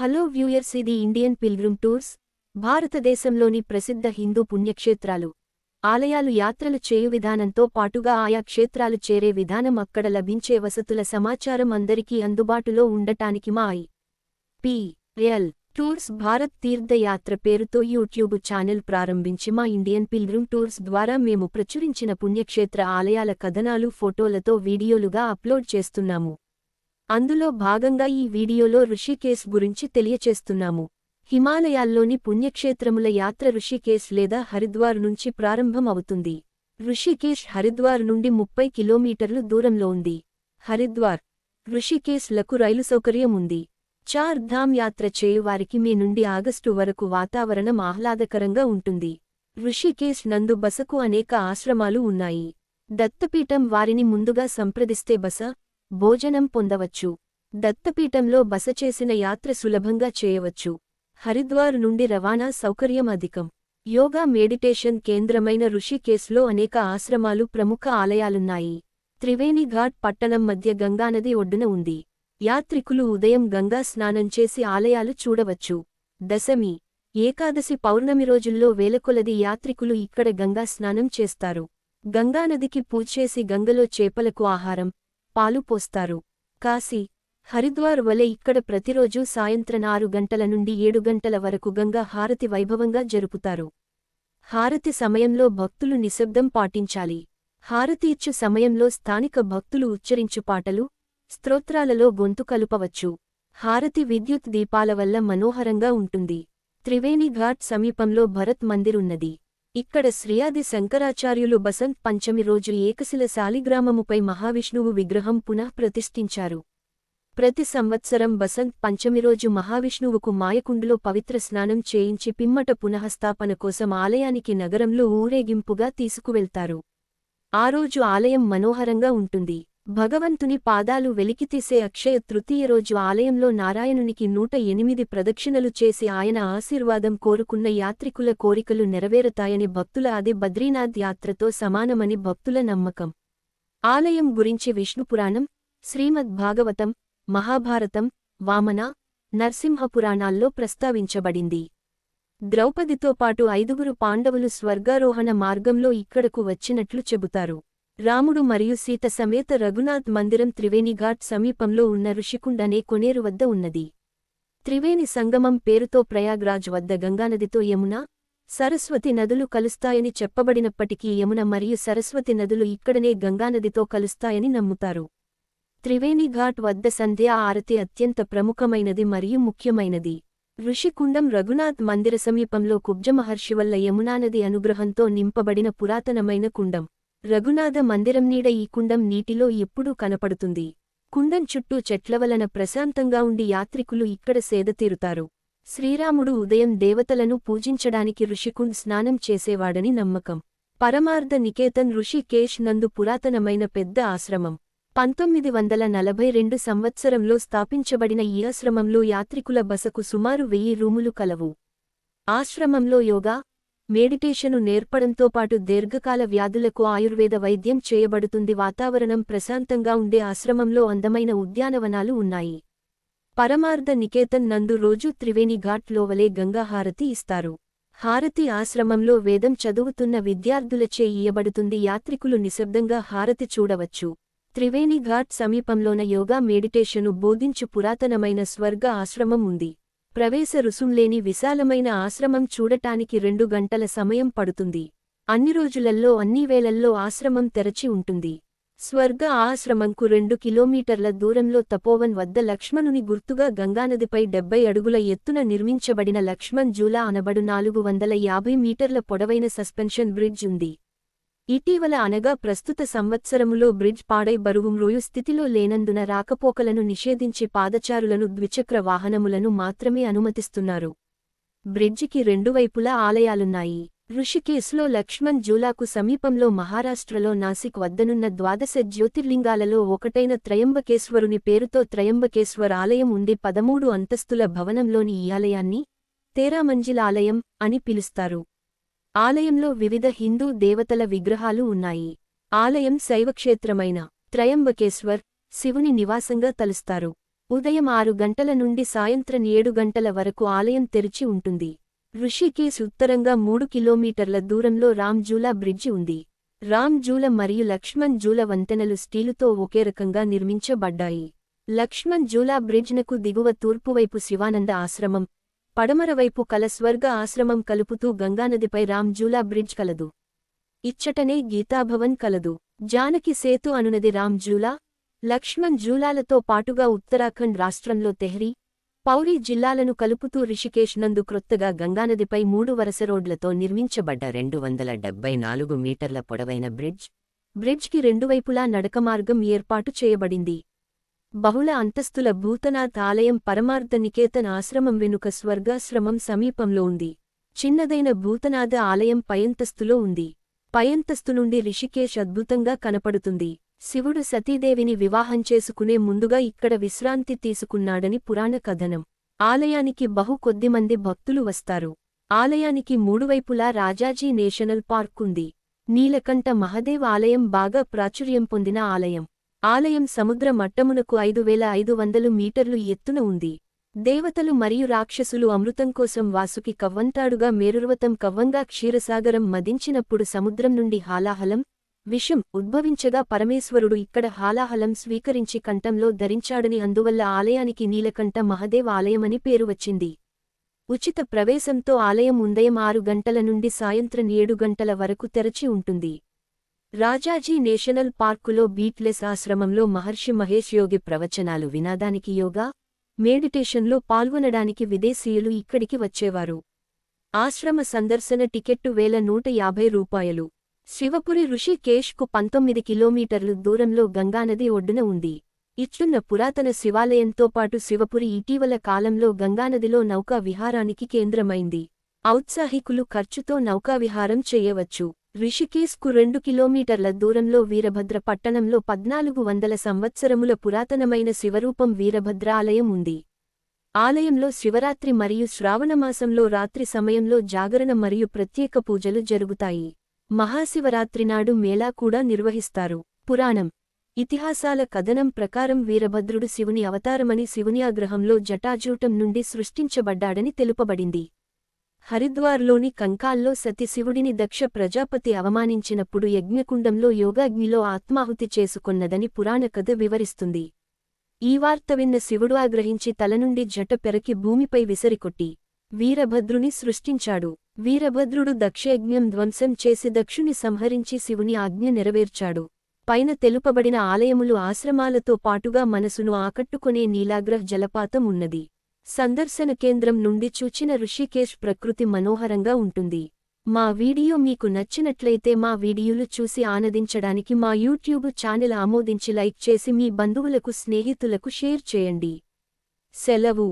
Hello viewers ఇది Indian pilgrim tours భారతదేశంలోని ప్రసిద్ధ హిందూ పుణ్యక్షేత్రాలు. ఆలయాలు యాత్రలు చేయు విధానంతో పాటుగా ఆయా క్షేత్రాలు చేరే విధానం అక్కడ లభించే వసతుల సమాచారం అందరికీ అందుబాటులో ఉండటానికి మా I P L tours Bharat తీర్థయాత్ర పేరుతో యూట్యూబ్ ఛానల్ ప్రారంభించి మా ఇండియన్ పిల్గ్రిమ్ టూర్స్ ద్వారా మేము ప్రచురించిన పుణ్యక్షేత్ర ఆలయాల కథనాలు ఫోటోలతో వీడియోలుగా అప్లోడ్ చేస్తున్నాము. అందులో భాగంగా ఈ వీడియోలో ఋషికేశ్ గురించి తెలియచేస్తున్నాము. హిమాలయాల్లోని పుణ్యక్షేత్రముల యాత్ర ఋషికేశ్ లేదా హరిద్వార్ నుంచి ప్రారంభం అవుతుంది ఋషికేశ్ హరిద్వార్ నుండి ముప్పై కిలోమీటర్లు దూరంలో ఉంది. హరిద్వార్. ఋషికేశ్లకు రైలు సౌకర్యం ఉంది. చార్ ధామ్ యాత్ర చేయువారికి మే నుండి ఆగస్టు వరకు వాతావరణం ఆహ్లాదకరంగా ఉంటుంది. ఋషికేశ్ నందు బసకు అనేక ఆశ్రమాలు ఉన్నాయి. దత్తపీఠం వారిని ముందుగా సంప్రదిస్తే బస భోజనం పొందవచ్చు. దత్తపీఠంలో బస చేసిన యాత్ర సులభంగా చేయవచ్చు. హరిద్వార్ నుండి రవాణా సౌకర్యం అధికం. యోగా మెడిటేషన్ కేంద్రమైన ఋషికేశ్లో అనేక ఆశ్రమాలు ప్రముఖ ఆలయాలున్నాయి. త్రివేణిఘాట్ పట్టణం మధ్య గంగానది ఒడ్డున ఉంది. యాత్రికులు ఉదయం గంగా స్నానం చేసి ఆలయాలు చూడవచ్చు. దశమి ఏకాదశి పౌర్ణమి రోజుల్లో వేలకొలది యాత్రికులు ఇక్కడ గంగా స్నానం చేస్తారు. గంగానదికి పూజేసి గంగలో చేపలకు ఆహారం పాలు పోస్తారు. కాశీ హరిద్వార్ వలె ఇక్కడ ప్రతిరోజూ సాయంత్రం ఆరు గంటల నుండి ఏడు గంటల వరకు గంగా హారతి వైభవంగా జరుపుతారు. హారతి సమయంలో భక్తులు నిశ్శబ్దం పాటించాలి. హారతి ఇచ్చు సమయంలో స్థానిక భక్తులు ఉచ్చరించు పాటలు స్తోత్రాలలో గొంతు కలుపవచ్చు. హారతి విద్యుత్ దీపాల వల్ల మనోహరంగా ఉంటుంది. త్రివేణి ఘాట్ సమీపంలో భరత్ మందిర్ ఉన్నది. ఇక్కడ శ్రీయాది శంకరాచార్యులు బసంత్ పంచమి రోజు ఏకశిల శాలిగ్రామముపై మహావిష్ణువు విగ్రహం పునః ప్రతిష్ఠించారు. ప్రతి సంవత్సరం బసంత్ పంచమి రోజు మహావిష్ణువుకు మాయకుండులో పవిత్ర స్నానం చేయించి పిమ్మట పునఃస్థాపన కోసం ఆలయానికి నగరంలో ఊరేగింపుగా తీసుకువెళ్తారు. ఆ రోజు ఆలయం మనోహరంగా ఉంటుంది. భగవంతుని పాదాలు వెలికితీసే అక్షయ తృతీయ రోజు ఆలయంలో నారాయణునికి నూట ఎనిమిది ప్రదక్షిణలు చేసి ఆయన ఆశీర్వాదం కోరుకున్న యాత్రికుల కోరికలు నెరవేరతాయని భక్తుల అది బద్రీనాథ్ యాత్రతో సమానమని భక్తుల నమ్మకం. ఆలయం గురించి విష్ణుపురాణం శ్రీమద్ భాగవతం మహాభారతం వామన నరసింహపురాణాల్లో ప్రస్తావించబడింది. ద్రౌపదితో పాటు ఐదుగురు పాండవులు స్వర్గారోహణ మార్గంలో ఇక్కడకు వచ్చినట్లు చెబుతారు. రాముడు మరియు సీత సమేత రఘునాథ్ మందిరం త్రివేణిఘాట్ సమీపంలో ఉన్న ఋషికుండ్ అనే కొనేరు వద్ద ఉన్నది. త్రివేణి సంగమం పేరుతో ప్రయాగ్రాజ్ వద్ద గంగానదితో యమున సరస్వతి నదులు కలుస్తాయని చెప్పబడినప్పటికీ యమున మరియు సరస్వతి నదులు ఇక్కడనే గంగానదితో కలుస్తాయని నమ్ముతారు. త్రివేణిఘాట్ వద్ద సంధ్యా ఆరతి అత్యంత ప్రముఖమైనది మరియు ముఖ్యమైనది. ఋషికుండం రఘునాథ్ మందిర సమీపంలో కుబ్జమహర్షి వల్ల యమునానది అనుగ్రహంతో నింపబడిన పురాతనమైన కుండం. రఘునాథ మందిరం నీడ ఈ కుండం నీటిలో ఎప్పుడూ కనపడుతుంది. కుండం చుట్టూ చెట్ల వలన ప్రశాంతంగా ఉండి యాత్రికులు ఇక్కడ సేదతీరుతారు శ్రీరాముడు ఉదయం దేవతలను పూజించడానికి ఋషికుండ్ స్నానం చేసేవాడని నమ్మకం. పరమార్థ నికేతన్ ఋషి కేష్ నందు పురాతనమైన పెద్ద ఆశ్రమం. పంతొమ్మిది వందల నలభై రెండు సంవత్సరంలో స్థాపించబడిన ఈ ఆశ్రమంలో యాత్రికుల బసకు సుమారు వెయ్యి రూములు కలవు. ఆశ్రమంలో యోగా మెడిటేషను నేర్పడంతో పాటు దీర్ఘకాల వ్యాధులకు ఆయుర్వేద వైద్యం చేయబడుతుంది. వాతావరణం ప్రశాంతంగా ఉండే ఆశ్రమంలో అందమైన ఉద్యానవనాలు ఉన్నాయి. పరమార్థ నికేతన్ నందు రోజు త్రివేణి ఘాట్ లోవలే గంగాహారతి ఇస్తారు. హారతి ఆశ్రమంలో వేదం చదువుతున్న విద్యార్థులచే ఇయ్యబడుతుంది. యాత్రికులు నిశ్శబ్దంగా హారతి చూడవచ్చు. త్రివేణి ఘాట్ సమీపంలోన యోగా మెడిటేషను బోధించు పురాతనమైన స్వర్గ ఆశ్రమం ఉంది. ప్రవేశ రుసుంలేని విశాలమైన ఆశ్రమం చూడటానికి రెండు గంటల సమయం పడుతుంది. అన్ని రోజులల్లో అన్ని వేళల్లో ఆశ్రమం తెరచి ఉంటుంది. స్వర్గ ఆశ్రమంకు రెండు కిలోమీటర్ల దూరంలో తపోవన్ వద్ద లక్ష్మణుని గుర్తుగా గంగానదిపై డెబ్బై అడుగుల ఎత్తున నిర్మించబడిన లక్ష్మణ్ జూలా అనబడు నాలుగు వందల యాభై మీటర్ల పొడవైన సస్పెన్షన్ బ్రిడ్జ్ ఉంది. ఇటీవల అనగా ప్రస్తుత సంవత్సరములో బ్రిడ్జ్ పాడై బరువు మ్రోయు స్థితిలో లేనందున రాకపోకలను నిషేధించి పాదచారులను ద్విచక్ర వాహనములను మాత్రమే అనుమతిస్తున్నారు. బ్రిడ్జికి రెండు వైపులా ఆలయాలున్నాయి. ఋషికేశ్లో లక్ష్మణ్ జూలాకు సమీపంలో మహారాష్ట్రలో నాసిక్ వద్దనున్న ద్వాదశ జ్యోతిర్లింగాలలో ఒకటైన త్రయంబకేశ్వరుని పేరుతో త్రయంబకేశ్వర్ ఆలయం ఉండి పదమూడు అంతస్తుల భవనంలోని ఈ ఆలయాన్ని తేరామంజిల్ ఆలయం అని పిలుస్తారు. ఆలయంలో వివిధ హిందూ దేవతల విగ్రహాలు ఉన్నాయి. ఆలయం శైవక్షేత్రమైన త్రయంబకేశ్వర్ శివుని నివాసంగా తలుస్తారు. ఉదయం ఆరు గంటల నుండి సాయంత్రం ఏడు గంటల వరకు ఆలయం తెరిచి ఉంటుంది. ఋషికేశ్ ఉత్తరంగా మూడు కిలోమీటర్ల దూరంలో రామ్జూలా బ్రిడ్జి ఉంది. రామ్జూల మరియు లక్ష్మణ్ జూల వంతెనలు స్టీలుతో ఒకే రకంగా నిర్మించబడ్డాయి. లక్ష్మణ్ జూలా బ్రిడ్జ్నకు దిగువ తూర్పువైపు శివానంద ఆశ్రమం పడమరవైపు కల స్వర్గ ఆశ్రమం కలుపుతూ గంగానదిపై రామ్జూలా బ్రిడ్జ్ కలదు. ఇచ్చటనే గీతాభవన్ కలదు. జానకి సేతు అనునది రామ్జూలా లక్ష్మణ్ జూలాలతో పాటుగా ఉత్తరాఖండ్ రాష్ట్రంలో తెహ్రీ పౌరీ జిల్లాలను కలుపుతూ రిషికేష్ నందు క్రొత్తగా గంగానదిపై మూడు వరస రోడ్లతో నిర్మించబడ్డ రెండు వందల డెబ్బై నాలుగు మీటర్ల పొడవైన బ్రిడ్జ్ బ్రిడ్జ్కి రెండు వైపులా నడకమార్గం ఏర్పాటు చేయబడింది. బహుళ అంతస్తుల భూతనాథ్ ఆలయం పరమార్థ నికేతన్ ఆశ్రమం వెనుక స్వర్గాశ్రమం సమీపంలో ఉంది. చిన్నదైన భూతనాథ ఆలయం పయంతస్తులో ఉంది. పయంతస్తు నుండి రిషికేష్ అద్భుతంగా కనపడుతుంది. శివుడు సతీదేవిని వివాహం చేసుకునే ముందుగా ఇక్కడ విశ్రాంతి తీసుకున్నాడని పురాణ కథనం. ఆలయానికి బహు కొద్దిమంది భక్తులు వస్తారు. ఆలయానికి మూడువైపులా రాజాజీ నేషనల్ పార్క్ ఉంది. నీలకంఠ మహదేవ్ ఆలయం బాగా ప్రాచుర్యం పొందిన ఆలయం. ఆలయం సముద్ర మట్టమునకు ఐదు వేల ఐదు వందలు మీటర్లు ఎత్తున ఉంది. దేవతలు మరియు రాక్షసులు అమృతం కోసం వాసుకి కవ్వంతాడుగా మేరుర్వతం కవ్వంగా క్షీరసాగరం మదించినప్పుడు సముద్రం నుండి హాలాహలం విషం ఉద్భవించగా పరమేశ్వరుడు ఇక్కడ హాలాహలం స్వీకరించి కంఠంలో ధరించాడని అందువల్ల ఆలయానికి నీలకంఠ మహదేవ ఆలయమని పేరు వచ్చింది. ఉచిత ప్రవేశంతో ఆలయం ఉదయం ఆరు గంటల నుండి సాయంత్రం ఏడు గంటల వరకు తెరచి ఉంటుంది. రాజాజీ నేషనల్ పార్కులో బీట్లెస్ ఆశ్రమంలో మహర్షి మహేష్ యోగి ప్రవచనాలు వినాదానికి యోగా మెడిటేషన్లో పాల్గొనడానికి విదేశీయులు ఇక్కడికి వచ్చేవారు. ఆశ్రమ సందర్శన టికెట్టు వేల నూట యాభై రూపాయలు. శివపురి ఋషి కేష్కు పంతొమ్మిది కిలోమీటర్లు దూరంలో గంగానది ఒడ్డున ఉంది. ఇచ్చున్న పురాతన శివాలయంతో పాటు శివపురి ఇటీవల కాలంలో గంగానదిలో నౌకా విహారానికి కేంద్రమైంది. ఔత్సాహికులు ఖర్చుతో నౌకావిహారం చేయవచ్చు. రిషికేశ్కు రెండు కిలోమీటర్ల దూరంలో వీరభద్ర పట్టణంలో పద్నాలుగు వందల సంవత్సరముల పురాతనమైన శివరూపం వీరభద్ర ఆలయం ఉంది. ఆలయంలో శివరాత్రి మరియు శ్రావణమాసంలో రాత్రి సమయంలో జాగరణ మరియు ప్రత్యేక పూజలు జరుగుతాయి. మహాశివరాత్రి నాడు మేళా కూడా నిర్వహిస్తారు. పురాణం. ఇతిహాసాల కథనం ప్రకారం వీరభద్రుడు శివుని అవతారమని శివుని ఆగ్రహంలో జటాజూటం నుండి సృష్టించబడ్డాడని తెలుపబడింది. హరిద్వార్లోని కంకాల్లో సతి శివుడిని దక్ష ప్రజాపతి అవమానించినప్పుడు యజ్ఞకుండంలో యోగాగ్నిలో ఆత్మాహుతి చేసుకొన్నదని పురాణ కథ వివరిస్తుంది. ఈ వార్త విన్న శివుడు ఆగ్రహించి తలనుండి జట పెరకి భూమిపై విసరికొట్టి వీరభద్రుని సృష్టించాడు. వీరభద్రుడు దక్షయజ్ఞం ధ్వంసం చేసి దక్షుని సంహరించి శివుని ఆజ్ఞ నెరవేర్చాడు. పైన తెలుపబడిన ఆలయములు ఆశ్రమాలతో పాటుగా మనసును ఆకట్టుకునే నీలాగ్రహ్ జలపాతం ఉన్నది. సందర్శన కేంద్రం నుండి చూచిన ఋషికేశ్ ప్రకృతి మనోహరంగా ఉంటుంది. మా వీడియో మీకు నచ్చినట్లయితే మా వీడియోలు చూసి ఆనందించడానికి మా యూట్యూబ్ ఛానల్ ఆమోదించి లైక్ చేసి మీ బంధువులకు స్నేహితులకు షేర్ చేయండి. సెలవు.